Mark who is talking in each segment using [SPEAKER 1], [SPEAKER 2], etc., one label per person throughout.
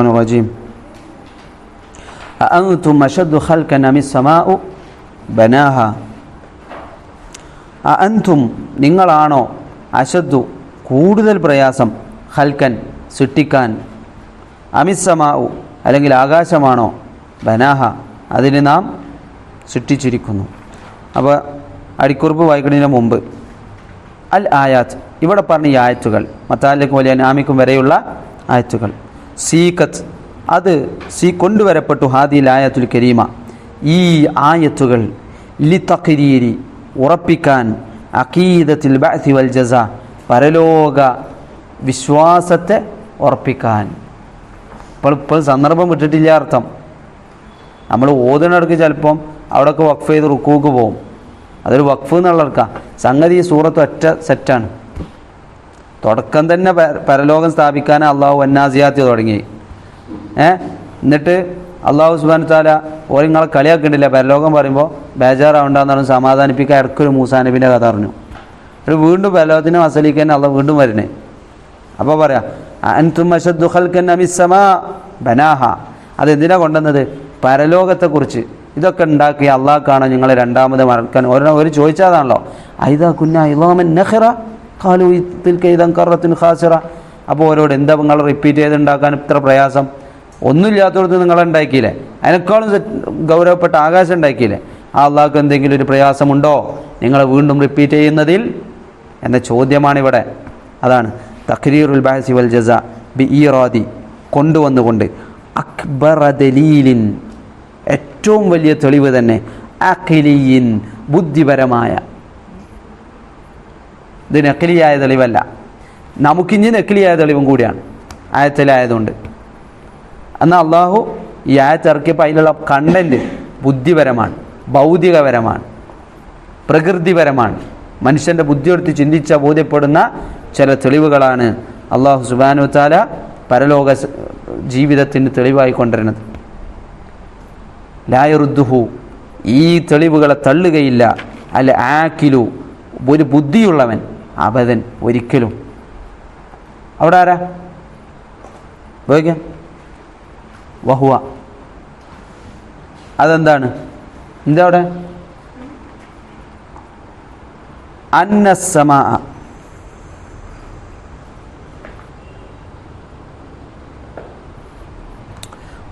[SPEAKER 1] الرجيم أأنتم أشد خلقا أم السماء بناها അഅൻതും നിങ്ങളാണോ അശദ്ദു കൂടുതൽ പ്രയാസം ഹൽക്കൻ സൃഷ്ടിക്കാൻ അമിസമാവു അല്ലെങ്കിൽ ആകാശമാണോ ബനാഹ അതിന് നാം സൃഷ്ടിച്ചിരിക്കുന്നു അപ്പോൾ അടിക്കുറിപ്പ് വായിക്കുന്നതിന് മുമ്പ് അൽ ആയാത്ത് ഇവിടെ പറഞ്ഞ ഈ ആയത്തുകൾ മത്താലിക്കും വലിയ നാമിക്കും വരെയുള്ള ആയത്തുകൾ സീക്കത്ത് അത് സീ കൊണ്ടുവരപ്പെട്ടു ഹാദിൽ ആയത്തുൽ കരീമ. ഈ ആയത്തുകൾ ലി തഖരീരി ഉറപ്പിക്കാൻ അക്കീദത്തിൽ ബഅത്തി വൽ ജസ പരലോക വിശ്വാസത്തെ ഉറപ്പിക്കാൻ. ഇപ്പോൾ ഇപ്പോൾ സന്ദർഭം വിട്ടിട്ടില്ല അർത്ഥം നമ്മൾ ഓതുന്നിടക്ക് ചിലപ്പം അവിടെയൊക്കെ വഖഫ് ചെയ്ത് റുക്കൂക്ക് പോകും അതൊരു വഖഫ് എന്നുള്ളവർക്കാണ് സംഗതി സൂറത്ത് ഒറ്റ സെറ്റാണ്. തുടക്കം തന്നെ പരലോകം സ്ഥാപിക്കാൻ അള്ളാഹു വന്നാസിയാത്തി തുടങ്ങി. ഏ? എന്നിട്ട് അള്ളാഹു സുബാൻ താല ഓരോ നിങ്ങളെ കളിയാക്കണ്ടില്ല പരലോകം പറയുമ്പോൾ ബേജാറാവണ്ടെന്നാണ് സമാധാനിപ്പിക്കാൻ ഇടയ്ക്കൊരു മൂസാനബിന്റെ കഥ പറഞ്ഞു. ഒരു വീണ്ടും പരലോകത്തിനെ വസലിക്കാൻ അള്ളാഹ് വീണ്ടും വരണേ. അപ്പോൾ പറയാം അൻതും ബനാഹ. അതെന്തിനാ കൊണ്ടുവന്നത്? പരലോകത്തെക്കുറിച്ച്. ഇതൊക്കെ ഉണ്ടാക്കി അള്ളാഹ് കാണാൻ നിങ്ങൾ രണ്ടാമത് മറക്കാൻ ഓരോ ഒരു ചോദിച്ചതാണല്ലോ. ഐദാ കുന്ന ഇലാമൻ നഖറ ഖാലു ഇതിൽ ഇദൻ കറത്തിൻ ഖാസിറ. അപ്പോൾ ഓരോട് എന്താ നിങ്ങൾ റിപ്പീറ്റ് ചെയ്ത് ഉണ്ടാക്കാൻ ഇത്ര പ്രയാസം? ഒന്നുമില്ലാത്തടത്ത് നിങ്ങൾ ഉണ്ടാക്കിയില്ലേ? അതിനേക്കാളും ഗൗരവപ്പെട്ട ആകാശം ഉണ്ടാക്കിയില്ലേ? ആ അള്ളാഹ്ക്ക് എന്തെങ്കിലും ഒരു പ്രയാസമുണ്ടോ? നിങ്ങൾ വീണ്ടും റിപ്പീറ്റ് ചെയ്യുന്നതിൽ? എന്ന ചോദ്യമാണിവിടെ. അതാണ്. തഖ്രീറുൽ ബാസി വൽ ജസ ബി ഈറാദി കൊണ്ടുവന്നുകൊണ്ട് അക്ബർ ദലീലിൻ. ഏറ്റവും വലിയ തെളിവ് തന്നെ അഖിലിയിൻ ബുദ്ധിപരമായ ഇത് നക്കിലിയായ തെളിവല്ല. നമുക്കിഞ്ഞ് നക്കിലിയായ തെളിവും കൂടിയാണ്. ആയത്തിലായതുകൊണ്ട്. എന്നാൽ അള്ളാഹു ഈ ആയത്ത് ഇറക്കിയപ്പോൾ അതിലുള്ള കണ്ടന്റ് ബുദ്ധിപരമാണ് ഭൗതികപരമാണ് പ്രകൃതിപരമാണ്. മനുഷ്യന്റെ ബുദ്ധിയെടുത്ത് ചിന്തിച്ച ബോധ്യപ്പെടുന്ന ചില തെളിവുകളാണ് അള്ളാഹു സുബാനു താല പരലോക ജീവിതത്തിന് തെളിവായി കൊണ്ടുവരുന്നത്. ലായറുദ്ദുഹു ഈ തെളിവുകളെ തള്ളുകയില്ല. അല്ല ആക്കിലു ഒരു ബുദ്ധിയുള്ളവൻ അബദൻ ഒരിക്കലും. അവിടെ ആരാ? ഉപയോഗിക്കാം വഹുവ. അതെന്താണ്? എന്താ അവിടെ? അന്നസമാ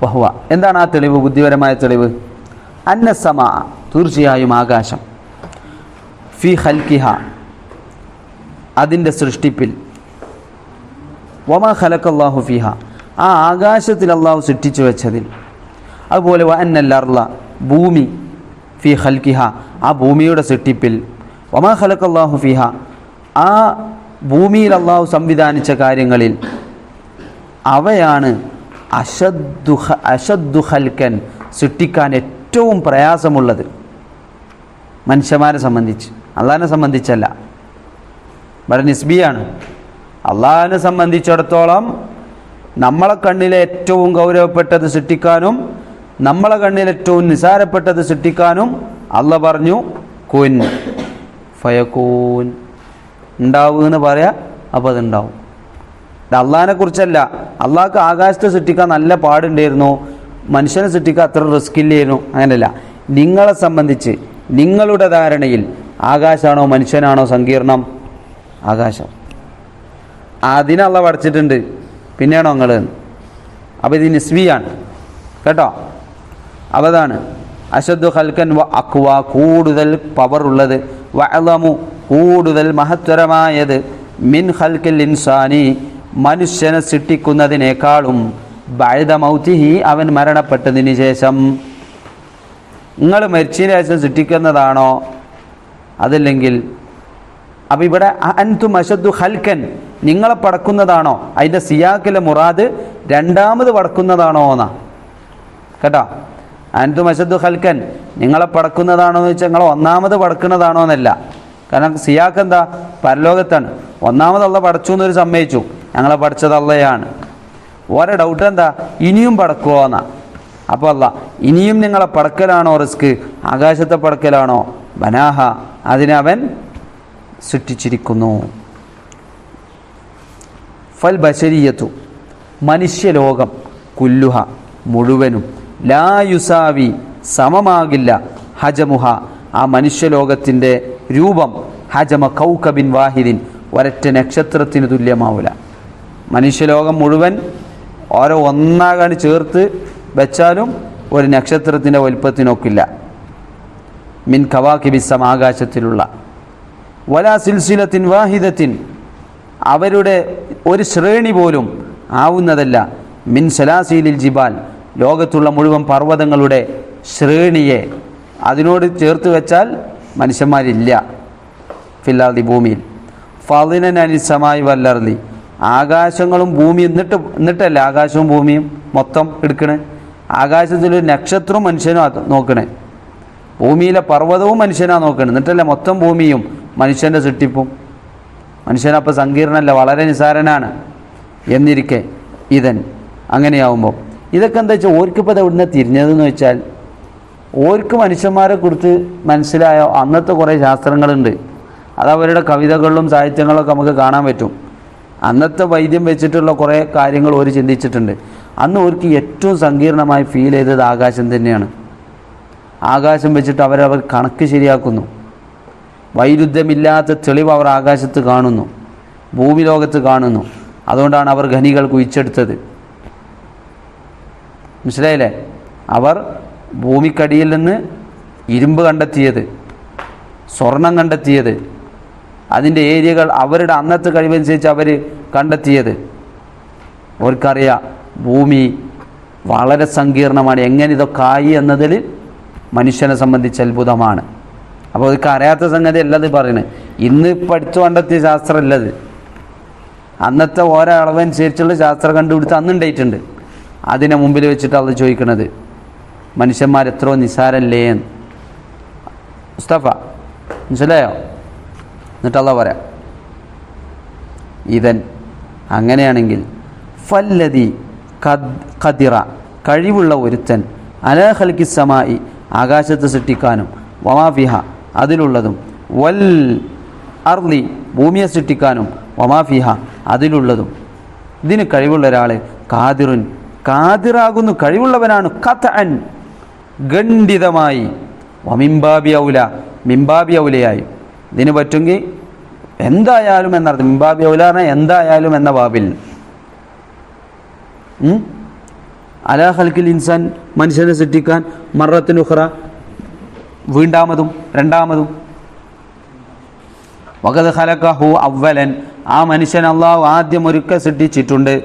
[SPEAKER 1] വഹുവ. എന്താണ് ആ തെളിവ്? ബുദ്ധിപരമായ തെളിവ്. അന്നസമാ തീർച്ചയായും ആകാശം. ഫി ഹൽക്കിഹ അതിന്റെ സൃഷ്ടിപ്പിൽ. വമ ഖലക്കല്ലാഹു ഫിഹ. ആ ആകാശത്തിൽ അള്ളാഹു സൃഷ്ടിച്ചു വെച്ചതിൽ. അതുപോലെ വ അന്നല്ലർല ഭൂമി ഫി ഖൽക്കിഹ ആ ഭൂമിയുടെ സൃഷ്ടിപ്പിൽ. വമ ഖലക്കല്ലാഹു ഫിഹ ആ ഭൂമിയിൽ അള്ളാഹു സംവിധാനിച്ച കാര്യങ്ങളിൽ അവയാണ് അഷദ്ദു അശദ്ദു ഹൽക്കൻ സൃഷ്ടിക്കാൻ ഏറ്റവും പ്രയാസമുള്ളത്. മനുഷ്യന്മാരെ സംബന്ധിച്ച്. അള്ളാഹിനെ സംബന്ധിച്ചല്ല. ഇവിടെ നിസ്ബിയാണ്. അള്ളാഹിനെ സംബന്ധിച്ചിടത്തോളം നമ്മളെ കണ്ണിലെ ഏറ്റവും ഗൗരവപ്പെട്ടത് സൃഷ്ടിക്കാനും നമ്മളെ കണ്ണിൽ ഏറ്റവും നിസാരപ്പെട്ടത് സൃഷ്ടിക്കാനും അള്ള പറഞ്ഞു കുൻ ഫയക്കൂൻ ഉണ്ടാവുക എന്ന് പറയാ അപ്പോൾ അതുണ്ടാവും. ഇത് അള്ളാഹിനെ കുറിച്ചല്ല. അള്ളാഹ്ക്ക് ആകാശത്തെ സൃഷ്ടിക്കാൻ നല്ല പാടുണ്ടായിരുന്നു. മനുഷ്യനെ സൃഷ്ടിക്കാൻ അത്ര റിസ്ക് ഇല്ലായിരുന്നു. അങ്ങനെയല്ല നിങ്ങളെ സംബന്ധിച്ച് നിങ്ങളുടെ ധാരണയിൽ ആകാശമാണോ മനുഷ്യനാണോ സങ്കീർണം? ആകാശം. അതിനല്ല പഠിച്ചിട്ടുണ്ട്. പിന്നെയാണോ നിങ്ങൾ അപ്പോൾ ഇത് നിസ്വിയാണ്. കേട്ടോ? അപ്പോൾ അതാണ്. അശദ്ദു ഹൽക്കൻ വ അക്വ കൂടുതൽ പവർ ഉള്ളത്. വഅലമു കൂടുതൽ മഹത്തരമായത് മിൻ ഹൽക്കൽ ഇൻസാനി മനുഷ്യനെ സൃഷ്ടിക്കുന്നതിനേക്കാളും ബഴുത മൗത്തിഹി അവൻ മരണപ്പെട്ടതിന് ശേഷം. നിങ്ങൾ മരിച്ചതിന് ശേഷം സൃഷ്ടിക്കുന്നതാണോ? അതല്ലെങ്കിൽ അപ്പം ഇവിടെ അൻതു മഷദ്ദു ഹൽക്കൻ നിങ്ങളെ പടക്കുന്നതാണോ? അതിന്റെ സിയാക്കിലെ മുറാദ് രണ്ടാമത് പടക്കുന്നതാണോ എന്നാ? കേട്ടോ? അൻതും മഷദ്ദു ഹൽക്കൻ നിങ്ങളെ പടക്കുന്നതാണോ എന്ന് വെച്ചാൽ നിങ്ങളെ ഒന്നാമത് പടക്കുന്നതാണോ എന്നല്ല. കാരണം സിയാക്ക് എന്താ? പരലോകത്താണ്. ഒന്നാമത് അള്ള പടച്ചു എന്നൊരു സമ്മതിച്ചു. ഞങ്ങളെ പഠിച്ചത് അള്ളയാണ്. ഓരോ ഡൗട്ട് എന്താ? ഇനിയും പടക്കുമോ എന്നാ. അപ്പോൾ അല്ല ഇനിയും നിങ്ങളെ പടക്കലാണോ റിസ്ക്? ആകാശത്തെ പടക്കലാണോ? ബനാഹ. അതിനവൻ സൃഷ്ടിച്ചിരിക്കുന്നു. ഫൽ ബശരീയത്തു മനുഷ്യലോകം കുല്ലുഹ മുഴുവനും. ലായുസാവി സമമാകില്ല ഹജമുഹ. ആ മനുഷ്യലോകത്തിന്റെ രൂപം ഹജമ കൗകബിൻ വാഹിദിൻ ഒരറ്റ നക്ഷത്രത്തിന് തുല്യമാവില്ല മനുഷ്യലോകം മുഴുവൻ ഓരോ ഒന്നാകാണ് ചേർത്ത് വെച്ചാലും ഒരു നക്ഷത്രത്തിന്റെ വലുപ്പത്തിനൊക്കില്ല. മിൻ കവാക്കിബിസം ആകാശത്തിലുള്ള വലാ സിൽസിലത്തിൻ വാഹിദത്തിൻ. അവരുടെ ഒരു ശ്രേണി പോലും ആവുന്നതല്ല. മിൻ സലാസീലിൽ ജിബാൽ. ലോകത്തുള്ള മുഴുവൻ പർവതങ്ങളുടെ ശ്രേണിയെ. അതിനോട് ചേർത്ത് വെച്ചാൽ മനുഷ്യന്മാരില്ല. ഫില്ലാദി ഭൂമിയിൽ. ഫലിനൻ അനിസമായി വല്ലർലി ആകാശങ്ങളും ഭൂമിയും എന്നിട്ട് എന്നിട്ടല്ല ആകാശവും ഭൂമിയും മൊത്തം എടുക്കണേ. ആകാശത്തിലൊരു നക്ഷത്രവും മനുഷ്യനും നോക്കണേ. ഭൂമിയിലെ പർവതവും മനുഷ്യനാണ് നോക്കണേ. എന്നിട്ടല്ല മൊത്തം ഭൂമിയും മനുഷ്യന്റെ സൃഷ്ടിപ്പും. മനുഷ്യനപ്പോൾ സങ്കീർണമല്ല വളരെ നിസാരനാണ് എന്നിരിക്കെ ഇതൻ അങ്ങനെയാവുമ്പോൾ. ഇതൊക്കെ എന്താ വെച്ചാൽ ഓർക്കിപ്പോൾ അത് എവിടുന്ന് തിരിഞ്ഞതെന്ന് വെച്ചാൽ ഓർക്ക് മനുഷ്യന്മാരെ കുറിച്ച് മനസ്സിലായ അന്നത്തെ കുറേ ശാസ്ത്രങ്ങളുണ്ട്. അത് അവരുടെ കവിതകളിലും സാഹിത്യങ്ങളൊക്കെ നമുക്ക് കാണാൻ പറ്റും. അന്നത്തെ വൈദ്യം വെച്ചിട്ടുള്ള കുറേ കാര്യങ്ങൾ ഓര് ചിന്തിച്ചിട്ടുണ്ട്. അന്ന് ഓർക്ക് ഏറ്റവും സങ്കീർണമായി ഫീൽ ചെയ്തത് ആകാശം തന്നെയാണ്. ആകാശം വെച്ചിട്ട് അവരവർ കണക്ക് ശരിയാക്കുന്നു. വൈരുദ്ധ്യമില്ലാത്ത തെളിവ് അവർ ആകാശത്ത് കാണുന്നു ഭൂമി ലോകത്ത് കാണുന്നു. അതുകൊണ്ടാണ് അവർ ഖനികൾ കുഴിച്ചെടുത്തത്. മനസ്സിലായില്ലേ? അവർ ഭൂമിക്കടിയിൽ നിന്ന് ഇരുമ്പ് കണ്ടെത്തിയത് സ്വർണം കണ്ടെത്തിയത് അതിന്റെ ഏരിയകൾ അവരുടെ അന്നത്തെ കഴിവനുസരിച്ച് അവർ കണ്ടെത്തിയത്. അവർക്കറിയാം ഭൂമി വളരെ സങ്കീർണമാണ്. എങ്ങനെ ഇതൊക്കെ ആയി എന്നതിൽ മനുഷ്യനെ സംബന്ധിച്ച് അത്ഭുതമാണ്. അപ്പോൾ അവർക്ക് അറിയാത്ത സംഗതി അല്ലത് പറയുന്നത്. ഇന്ന് പഠിച്ചു കണ്ടെത്തിയ ശാസ്ത്രം അല്ലത് അന്നത്തെ ഓരോ അളവനുസരിച്ചുള്ള ശാസ്ത്രം കണ്ടുപിടിച്ച് കണ്ടുപിടുത്ത് അന്നുണ്ടായിട്ടുണ്ട് അതിനെ മുമ്പിൽ വെച്ചിട്ട് അത് ചോദിക്കണത്. മനുഷ്യന്മാർ എത്രയോ നിസാരല്ലേ എന്ന്. മുസ്തഫ മനസ്സിലായോ? എന്നിട്ടല്ല പറയാം. ഇതൻ അങ്ങനെയാണെങ്കിൽ ഫല്ലതി ഖദിറ കഴിവുള്ള ഒരുത്തൻ അലഹൽക്കിസമായി ആകാശത്ത് സൃഷ്ടിക്കാനും വമാഫിഹ അതിലുള്ളതും. വൽ അർലി ഭൂമിയെ സൃഷ്ടിക്കാനും വമാഫിഹ അതിലുള്ളതും. ഇതിന് കഴിവുള്ള ഒരാൾ കാതിറുൻ കാതിറാകുന്നു കഴിവുള്ളവനാണ്. കഥ അൻ ഖണ്ഡിതമായി. വമിംബാബി ഔല. മിംബാബി ഔലയായി. ഇതിന് പറ്റുമെങ്കിൽ എന്തായാലും എന്നർത്ഥം മിംബാബി ഔല പറഞ്ഞാൽ എന്തായാലും എന്ന ഉം? അലാ ഹൽക്കിൽ ഇൻസാൻ മനുഷ്യനെ സൃഷ്ടിക്കാൻ മറത്തിനുഹ്റ വീണ്ടാമതും രണ്ടാമതും. വകത് ഹലക്കഹു അവലൻ ആ മനുഷ്യൻ അള്ളാഹു ആദ്യം ഒരുക്ക സിട്ടിച്ചിട്ടുണ്ട്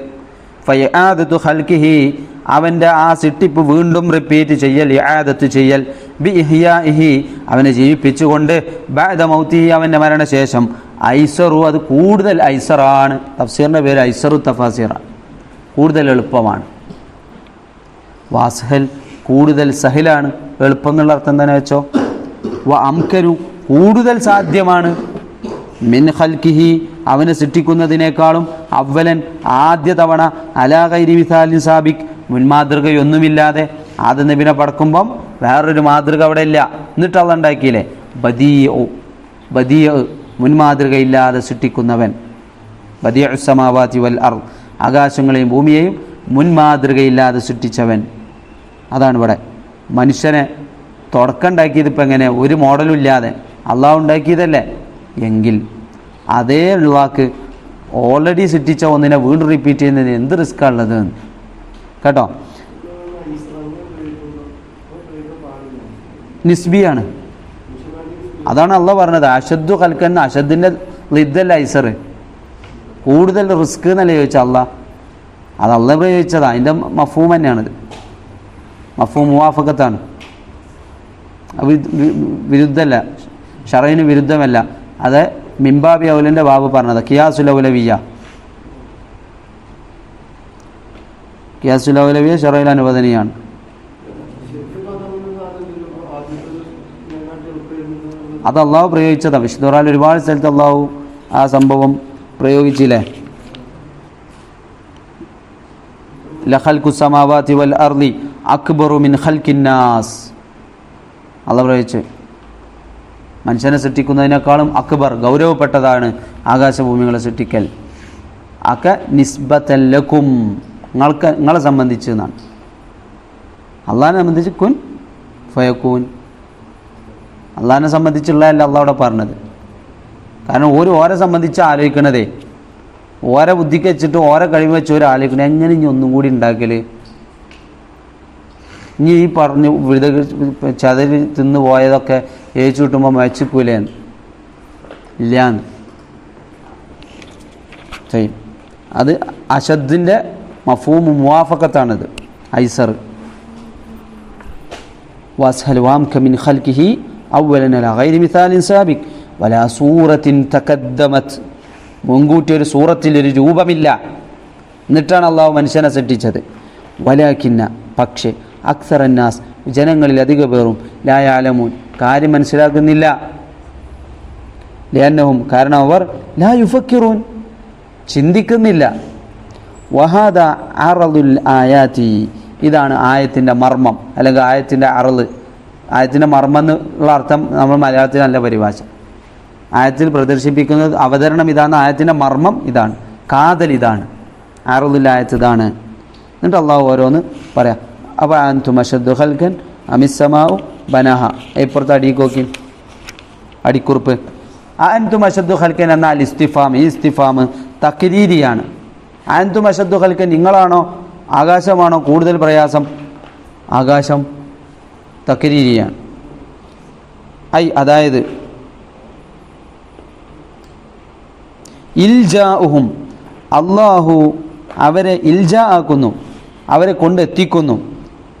[SPEAKER 1] ഫയാദത്തു ഹൽക്കിഹി അവന്റെ ആ സിട്ടിപ്പ് വീണ്ടും റിപ്പീറ്റ് ചെയ്യൽ യാദത്ത് ചെയ്യൽ. ബി ഇഹിയാഹി അവനെ ജീവിപ്പിച്ചുകൊണ്ട് ബാദ മൗത്തിഹി അവന്റെ മരണശേഷം. ഐസറു അത് കൂടുതൽ ഐസറാണ്. തഫ്സീറിന്റെ പേര് ഐസറു തഫാസീറ. കൂടുതൽ എളുപ്പമാണ്. വാസ്ഹൽ കൂടുതൽ സഹിലാണ്. എളുപ്പം എന്നുള്ള അർത്ഥം തന്നെ വെച്ചോ? വ അംകനു കൂടുതൽ സാധ്യമാണ്. മിൻ ഹൽക്കിഹി അവനെ സൃഷ്ടിക്കുന്നതിനേക്കാളും അവലൻ ആദ്യ തവണ അലാ മിസാലിൻ സാബിക് മുൻമാതൃകയൊന്നുമില്ലാതെ ആദ്യ നബിനെ പടക്കുമ്പം വേറൊരു മാതൃക അവിടെ ഇല്ല എന്നിട്ട് അത് ഉണ്ടാക്കിയില്ലേ? ബദിയ ബദിയ മുൻമാതൃകയില്ലാതെ സൃഷ്ടിക്കുന്നവൻ. ബദിയ സമാവാതി വൽ അർ ആകാശങ്ങളെയും ഭൂമിയെയും മുൻമാതൃകയില്ലാതെ സൃഷ്ടിച്ചവൻ. അതാണ് ഇവിടെ. മനുഷ്യനെ തുടക്കം ഉണ്ടാക്കിയത് ഇപ്പം എങ്ങനെ? ഒരു മോഡലും ഇല്ലാതെ. അള്ളാഹ് ഉണ്ടാക്കിയതല്ലേ? എങ്കിൽ അതേ ഉള്ളവാക്ക് ഓൾറെഡി സിറ്റിച്ച ഒന്നിനെ വീണ്ടും റിപ്പീറ്റ് ചെയ്യുന്നതിന് എന്ത് റിസ്ക്കാണ് ഉള്ളത്? കേട്ടോ? നിസ്ബിയാണ്. അതാണ് അള്ള പറഞ്ഞത്. അഷദ്ദു കൽക്കുന്ന അഷദ്ദിന്റെ ലിദ്ദല്ല ഐസർ? കൂടുതൽ റിസ്ക് എന്നല്ല ചോദിച്ചാൽ അള്ള അത് അള്ള പ്രയോഗിച്ചതാണ് അതിന്റെ മഫൂം തന്നെയാണിത്. മഫൂം മുവാഫക്കത്താണ് അത് വി- വി- വിരുദ്ധമല്ല. അത് മിംബാബി ഔലിന്റെ ബാബ് പറഞ്ഞത്. കിയാസുലൗലവിയ കിയാസുലൗലവിയ ഷറൈൽ അനുവദനീയാണ്. അത് അള്ളാഹു പ്രയോഗിച്ചതാണ്. വിശുദ്ധ ഖുർആനിൽ ഒരുപാട് സ്ഥലത്ത് അള്ളാഹു ആ സംഭവം പ്രയോഗിച്ചില്ലേ? ലഹൽ കുസമാവാ വൽ അർലി അക്ബറു മിൻ ഖൽക്കിന്നാസ് പ്രയോഗിച്ച് മനുഷ്യനെ സൃഷ്ടിക്കുന്നതിനേക്കാളും അക്ബർ ഗൗരവപ്പെട്ടതാണ് ആകാശഭൂമികളെ സൃഷ്ടിക്കൽ. അക്ക നിസ്ബത്തല്ലക്കും നിങ്ങൾക്ക് നിങ്ങളെ സംബന്ധിച്ച് എന്നാണ്. അള്ളാഹിനെ സംബന്ധിച്ച് കുൻ ഫയക്കൂൻ. അള്ളാഹിനെ സംബന്ധിച്ചുള്ളതല്ല അള്ളാഹ് അവിടെ പറഞ്ഞത്. കാരണം ഒരു ഓരെ സംബന്ധിച്ച് ആലോചിക്കണതേ. ഓരെ ബുദ്ധിക്ക് വെച്ചിട്ട് ഓരെ കഴിവ് വെച്ച് ഒരു ആലോചിക്കണേ. എങ്ങനെ ഇനി ഒന്നും കൂടി ഉണ്ടാക്കൽ? ഇനി ഈ പറഞ്ഞു വിത ചതര് തിന്ന് പോയതൊക്കെ ഏച്ചു കിട്ടുമ്പോൾ മയച്ചിക്കൂലേന്ന് ഇല്ലാന്ന് ചെയ്യും അത് അശദ്ദിൻ്റെ മഫൂമ് മുവാഫക്കത്താണിത് ഐസർ وأسهل وامك من خلقه أولا على غير مثال سابق ولا سورة تقدمت മുൻകൂട്ടി ഒരു സൂറത്തിൽ ഒരു രൂപമില്ല എന്നിട്ടാണ് അള്ളാഹു മനുഷ്യനെ സൃഷ്ടിച്ചത് വലാക്കിന്ന പക്ഷേ അക്സറന്നാസ്. ജനങ്ങളിൽ അധിക പേറും ലായാലമൂൻ കാര്യം മനസ്സിലാക്കുന്നില്ല. ലിയന്നഹും കാരണം അവർ ലാ യുഫക്കിറൂൻ. ചിന്തിക്കുന്നില്ല. വഹാദ അറദുൽ ആയാത്തി ഇതാണ് ആയത്തിന്റെ മർമ്മം അല്ലെങ്കിൽ ആയത്തിന്റെ അറൾ. ആയത്തിന്റെ മർമ്മം എന്നുള്ള അർത്ഥം നമ്മൾ മലയാളത്തിൽ നല്ല പരിഭാഷ. ആയത്തിൽ പ്രദർശിപ്പിക്കുന്നത് അവതരണം ഇതാണ് ആയത്തിന്റെ മർമ്മം ഇതാണ്. കാതൽ ഇതാണ്. അറദുൽ ഇതാണ്. എന്നിട്ട് അള്ളാഹു ഓരോന്ന് പറയാം. അപ്പോൾ അൻതു മഷദ്ദു ഹൽഖൻ അമിസമാവു ബനഹ ഇപ്പുറത്ത് അടിക്കോക്കി അടിക്കുറിപ്പ് അന്തു മഷദ് ഹൽഖൻ എന്നാൽ ഇസ്തിഫാം ഈ ഇസ്തിഫാം തക്രീരിയാണ് അന്തു മഷദ് ഹൽഖൻ നിങ്ങളാണോ ആകാശമാണോ കൂടുതൽ പ്രയാസം ആകാശം തക്രീരിയാണ് ഐ അതായത് ഇൽജാഹും അള്ളാഹു അവരെ ഇൽജാ ആക്കുന്നു അവരെ കൊണ്ടെത്തിക്കുന്നു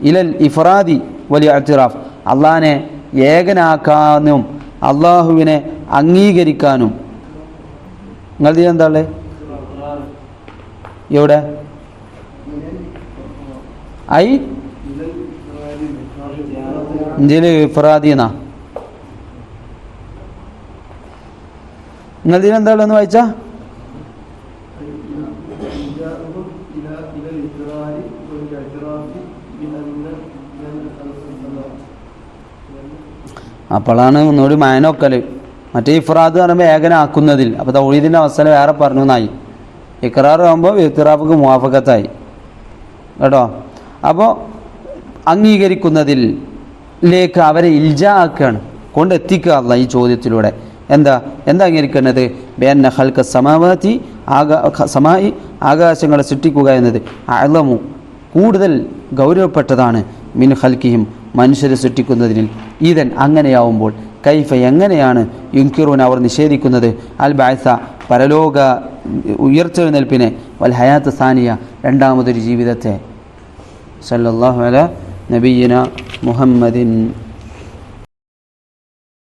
[SPEAKER 1] ഇലൽ ഇഫ്രാദി വലിയ അത്തിറാഫ് അള്ളാഹിനെ ഏകനാക്കാനും അള്ളാഹുവിനെ അംഗീകരിക്കാനും. നിങ്ങൾ എന്താ ഉള്ളത് എവിടെ? ഐ? ഇന്ത്യയിൽ ഇഫ്രാദി എന്നാ? നിങ്ങൾ എന്താണ് ഉള്ളതെന്ന് വായിച്ചാ? അപ്പോഴാണ് ഒന്നുകൂടി മാനൊക്കൽ മറ്റേ ഇഫ്രാദ് പറയുമ്പോൾ ഏകനാക്കുന്നതിൽ. അപ്പോൾ തൗഹീദിന്റെ അവസരം വേറെ പറഞ്ഞു എന്നായി. ഇക്രാർ ആകുമ്പോൾ ഇത്തിറാഫിക്ക് മുവാഫക്കത്തായി കേട്ടോ? അപ്പോൾ അംഗീകരിക്കുന്നതിൽ ലേക്ക് അവരെ ഇൽജ ആക്കുകയാണ് കൊണ്ടെത്തിക്കുക അല്ല ഈ ചോദ്യത്തിലൂടെ. എന്താ? എന്താ അംഗീകരിക്കേണ്ടത്? ബേന്ന ഹൽക്ക സമാവാത്തി ആകാ സമായി ആകാശങ്ങളെ സൃഷ്ടിക്കുക എന്നത് അളമു കൂടുതൽ ഗൗരവപ്പെട്ടതാണ്. മിൻ ഹൽക്കിയും മനുഷ്യരെ സൃഷ്ടിക്കുന്നതിൽ ഈതൻ അങ്ങനെയാവുമ്പോൾ കൈഫ എങ്ങനെയാണ് യുങ്കിറൂൻ അവർ നിഷേധിക്കുന്നത്? അൽ ബാസ പരലോക ഉയർത്തെഴുന്നേൽപ്പിനെ വൽ ഹയാത്ത് സാനിയ രണ്ടാമതൊരു ജീവിതത്തെ. സല്ലാഹു അല നബീന മുഹമ്മദിൻ